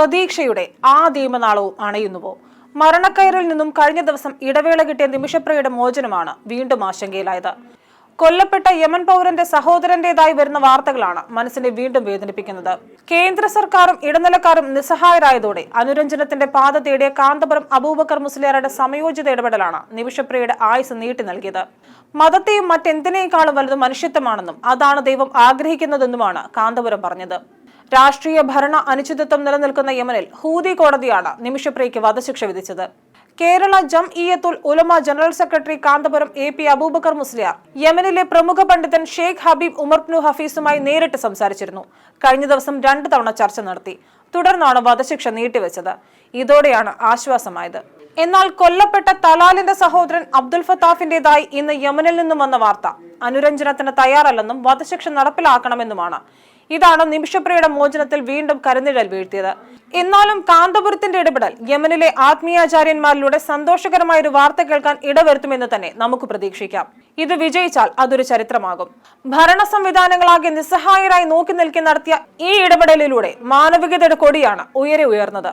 പ്രതീക്ഷയുടെ ആ ദീപനാളവും അണയുന്നുവോ? മരണക്കയറിൽ നിന്നും കഴിഞ്ഞ ദിവസം ഇടവേള കിട്ടിയ നിമിഷപ്രയുടെ മോചനമാണ് വീണ്ടും ആശങ്കയിലായത്. കൊല്ലപ്പെട്ട യമൻ പൗരന്റെ സഹോദരന്റേതായി വരുന്ന വാർത്തകളാണ് മനസ്സിനെ വീണ്ടും വേദനിപ്പിക്കുന്നത്. കേന്ദ്ര സർക്കാരും ഇടനിലക്കാരും നിസ്സഹായരായതോടെ അനുരഞ്ജനത്തിന്റെ പാത തേടിയ കാന്തപുരം അബൂബക്കർ മുസ്ലിയാരുടെ സമയോചിത ഇടപെടലാണ് നിമിഷപ്രിയയുടെ ആയുസ് നീട്ടി നൽകിയത്. മതത്തെയും മറ്റെന്തിനേക്കാളും വലുത് മനുഷ്യത്വമാണെന്നും അതാണ് ദൈവം ആഗ്രഹിക്കുന്നതെന്നുമാണ് കാന്തപുരം പറഞ്ഞത്. രാഷ്ട്രീയ ഭരണ അനിശ്ചിതത്വം നിലനിൽക്കുന്ന യമനിൽ ഹൂതി കോടതിയാണ് നിമിഷപ്രിയയ്ക്ക് വധശിക്ഷ വിധിച്ചത്. Kerala Jamiyyathul Ulama general secretary Kanthapuram A P Aboobacker Musliyar യമനിലെ പ്രമുഖ പണ്ഡിതൻ ഷെയ്ഖ് ഹബീബ് ഉമർബ്നു ഹഫീസുമായി നേരിട്ട് സംസാരിച്ചിരുന്നു. കഴിഞ്ഞ ദിവസം രണ്ട് തവണ ചർച്ച നടത്തി. തുടർന്നാണ് വധശിക്ഷ നീട്ടിവെച്ചത്. ഇതോടെയാണ് ആശ്വാസമായത്. എന്നാൽ കൊല്ലപ്പെട്ട തലാലിന്റെ സഹോദരൻ അബ്ദുൽ ഫത്താഫിന്റേതായി ഇന്ന് യമനിൽ നിന്നും വന്ന വാർത്ത. അനുരഞ്ജനത്തിന് തയ്യാറല്ലെന്നും വധശിക്ഷ നടപ്പിലാക്കണമെന്നുമാണ്. ഇതാണ് നിമിഷപ്രിയയുടെ മോചനത്തിൽ വീണ്ടും കരുനിഴൽ വീഴ്ത്തിയത്. എന്നാലും കാന്തപുരത്തിന്റെ ഇടപെടൽ യമനിലെ ആത്മീയാചാര്യന്മാരിലൂടെ സന്തോഷകരമായ ഒരു വാർത്ത കേൾക്കാൻ ഇടവരുത്തുമെന്ന് തന്നെ നമുക്ക് പ്രതീക്ഷിക്കാം. ഇത് വിജയിച്ചാൽ അതൊരു ചരിത്രമാകും. ഭരണ സംവിധാനങ്ങളാകെ നിസ്സഹായരായി നോക്കി നിൽക്കി നടത്തിയ ഈ ഇടപെടലിലൂടെ മാനവികതയുടെ കൊടിയാണ് ഉയരെ ഉയർന്നത്.